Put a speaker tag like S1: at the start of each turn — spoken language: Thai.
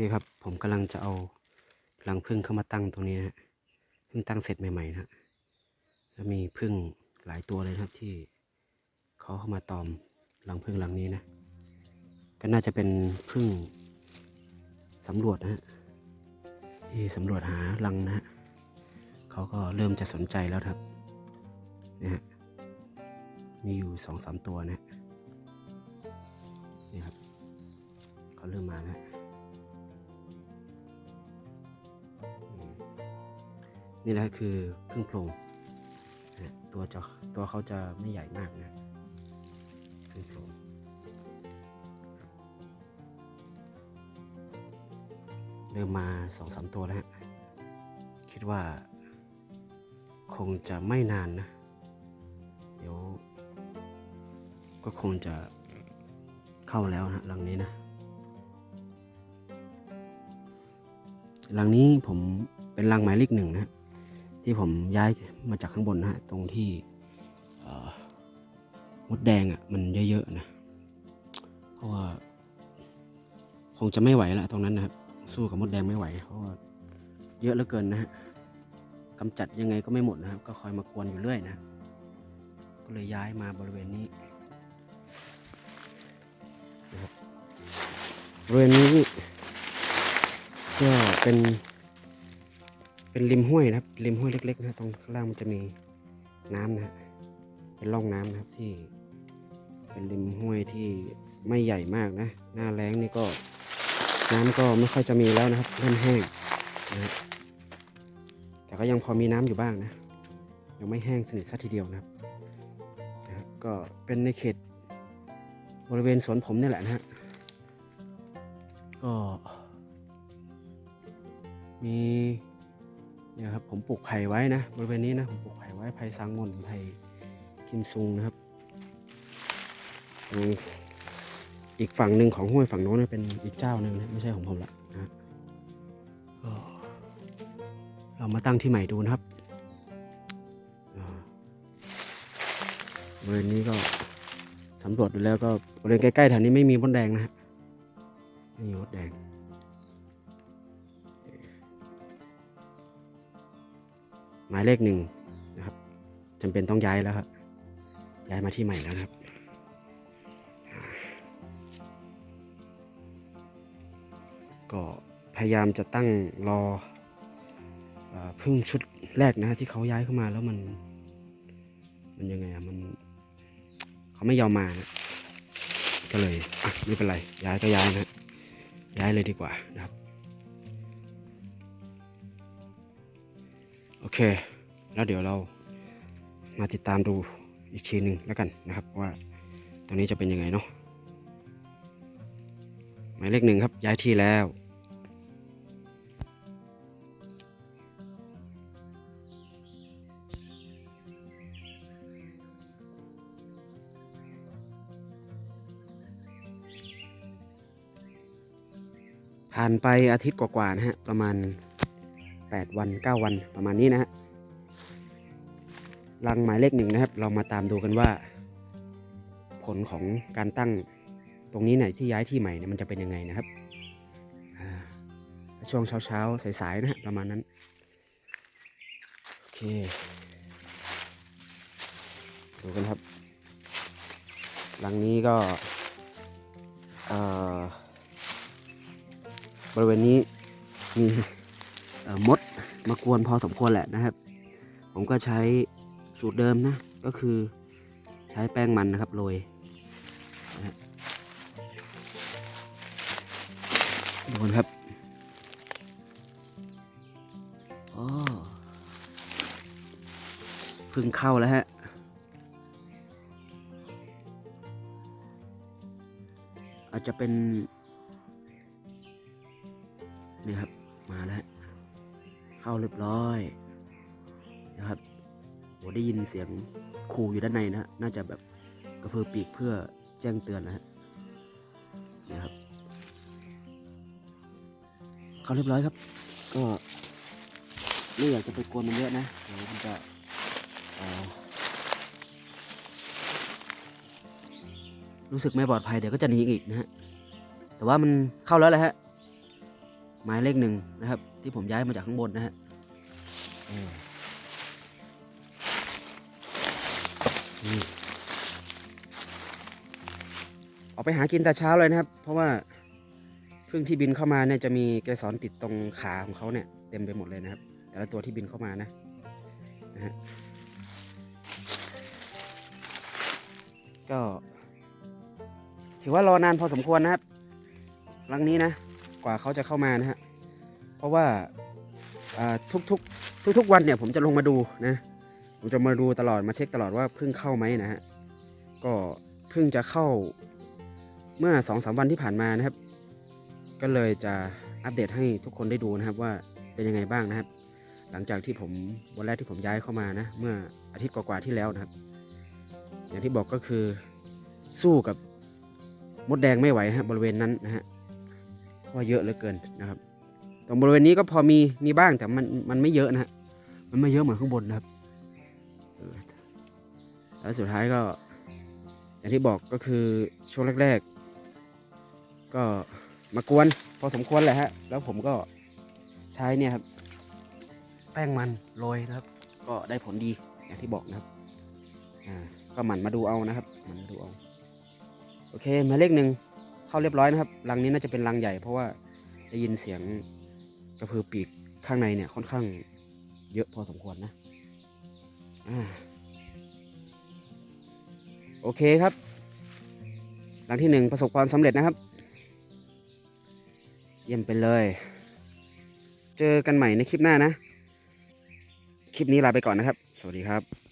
S1: นี่ครับ ผมกำลังจะเอารังผึ้งเข้ามาตั้งตรงนี้นะฮะเพิ่งตั้งเสร็จใหม่ๆนะฮะแล้วมีผึ้งหลายตัวเลยครับที่เขาเข้ามาตอมรังผึ้งรังนี้นะ ก็น่าจะเป็นผึ้งสำรวจนะฮะที่สำรวจหารังนะฮะเขาก็เริ่มจะสนใจแล้วครับนะฮะมีอยู่สองสามตัวนะฮะนี่ครับเขาเริ่มมาแล้ว นี่แหละคือพึ่งโพรงตัวจะตัวเขาจะไม่ใหญ่มากนะพึ่งโพรงเริ่มมาสองสามตัวแล้วฮะคิดว่า คงจะไม่นานนะ เดี๋ยว ก็คงจะเข้าแล้วนะหลังนี้นะหลังนี้ผมเป็นรังหมายเลขหนึ่งนะฮะ ที่ผมย้ายมาจากข้างบนนะฮะตรงที่มดแดงอะ่ะมันเยอะๆนะเพราะว่าคงจะไม่ไหวละตรงนั้นนะครับ สู้กับมดแดงไม่ไหว เพราะว่าเยอะเหลือเกินนะฮะกำจัดยังไงก็ไม่หมดนะครับ ก็คอยมากวนอยู่เรื่อยนะก็เลยย้ายมาบริเวณนี้นะครับบริเวณนี้ก็เป็น เป็นริมห้วยนะครับริมห้วยเล็กๆนะตรงข้างล่างมันจะมีน้ำนะฮะเป็นร่องน้ำนะครับที่ เป็นริมห้วยที่ไม่ใหญ่มากนะ หน้าแล้งนี่ก็น้ำก็ไม่ค่อยจะมีแล้วนะครับเริ่มแห้งนะฮะแต่ก็ยังพอมีน้ำอยู่บ้างนะ ยังไม่แห้งสนิทซะทีเดียวนะครับนะครับก็เป็นในเขตบริเวณสวนผมนี่แหละนะฮะก็มี เนี่ยครับผมปลูกไผ่ไว้นะบริเวณนี้นะผมปลูกไผ่ไว้ไผ่สังมนไผ่กิมซุงนะครับอีกฝั่งหนึ่งของห้วยฝั่งโน้นเป็นอีกเจ้าหนึ่งนะไม่ใช่ของผมละนะเรามาตั้งที่ใหม่ดูนะครับบริเวณนี้ก็สำรวจดูแล้วก็บริเวณใกล้ๆแถวนี้ไม่มีมดแดงนะฮะไม่มีมดแดง หมายเลขหนึ่งนะครับจำเป็นต้องย้ายแล้วครับย้ายมาที่ใหม่แล้วนะครับก็พยายามจะตั้งรอพึ่งชุดแรกนะที่เขาย้ายเข้ามาแล้วมัน มันยังไงอะมันเขาไม่ยอมมานะก็เลยอะไม่เป็นไรย้ายก็ย้ายนะย้ายเลยดีกว่านะครับ โอเค แล้วเดี๋ยวเรามาติดตามดูอีกทีหนึ่งแล้วกันนะครับว่าตรงนี้จะเป็นยังไงเนาะหมายเลขหนึ่งครับย้ายที่แล้วผ่านไปอาทิตย์กว่าๆนะฮะ ประมาณ 8 วัน 9 วันประมาณนี้นะฮะรังหมายเลขหนึ่งนะครับ เรามาตามดูกันว่า ผลของการตั้งตรงนี้เนี่ยที่ย้ายที่ใหม่เนี่ยมันจะเป็นยังไงนะครับช่วงเช้าๆสายๆนะฮะประมาณนั้นโอเคดูกันครับรังนี้ก็บริเวณนี้มี มดมากวนพอสมควรแหละนะครับ ผมก็ใช้สูตรเดิมนะ ก็คือใช้แป้งมันนะครับโรยดูนครับโอ้พึ่งเข้าแล้วฮะอาจจะเป็นนี่ครับ มาแล้ว เข้าเรียบร้อยนะครับโหได้ยินเสียงขู่อยู่ด้านในนะน่าจะแบบกระพือปีกเพื่อแจ้งเตือนนะฮะครับเข้าเรียบร้อยครับ ก็ไม่อยากจะไปกวนมันเยอะนะเดี๋ยวมันจะรู้สึกไม่ปลอดภัยเดี๋ยวก็จะหนีอีกนะฮะแต่ว่ามันเข้าแล้วแหละฮะ หมายเลขหนึ่งนะครับ ที่ผมย้ายมาจากข้างบนนะฮะออกไปหากินแต่เช้าเลยนะครับ เพราะว่าเพึ่งที่บินเข้ามาเนี่ยจะมีเกสรติดตรงขาของเขาเนี่ยเต็มไปหมดเลยนะครับ แต่ละตัวที่บินเข้ามานะนะฮะก็ ถือว่ารอนานพอสมควรนะครับ ครั้งนี้นะ ว่าเขาจะเข้ามานะฮะเพราะว่าทุกๆทุกๆวันเนี่ยผมจะลงมาดูนะผมจะมาดูตลอดมาเช็คตลอดว่าพิ่งเข้าไหมนะฮะก็เพิ่งจะเข้าเมื่อสองสามวันที่ผ่านมานะครับ ก็เลยจะอัปเดตให้ทุกคนได้ดูนะครับว่าเป็นยังไงบ้างนะครับ หลังจากที่ผมวันแรกที่ผมย้ายเข้ามานะเมื่ออาทิตย์กว่าๆที่แล้วนะครับ อย่างที่บอกก็คือสู้กับมดแดงไม่ไหวฮะบริเวณนั้นนะฮะ ว่าเยอะเหลือเกินนะครับ ตรงบริเวณนี้ก็พอมีมีบ้างแต่มันมันไม่เยอะนะฮะมันไม่เยอะเหมือนข้างบนนะครับแล้วสุดท้ายก็ อย่างที่บอกก็คือช่วงแรก ๆ ก็มากวนพอสมควรแหละฮะแล้วผมก็ใช้เนี่ยครับแป้งมันโรยนะครับ ก็ได้ผลดีอย่างที่บอกนะครับอ่าก็หมั่นมาดูเอานะครับหมั่นมาดูเอาโอเคหมายเลขหนึ่ง เข้าเรียบร้อยนะครับรังนี้น่าจะเป็นรังใหญ่ เพราะว่าได้ยินเสียงกระพือปีกข้างในเนี่ยค่อนข้างเยอะพอสมควรนะอโอเคครับรังที่หนึ่งประสบความสำเร็จนะครับ เยี่ยมไปเลย เจอกันใหม่ในคลิปหน้านะ คลิปนี้ลาไปก่อนนะครับ สวัสดีครับ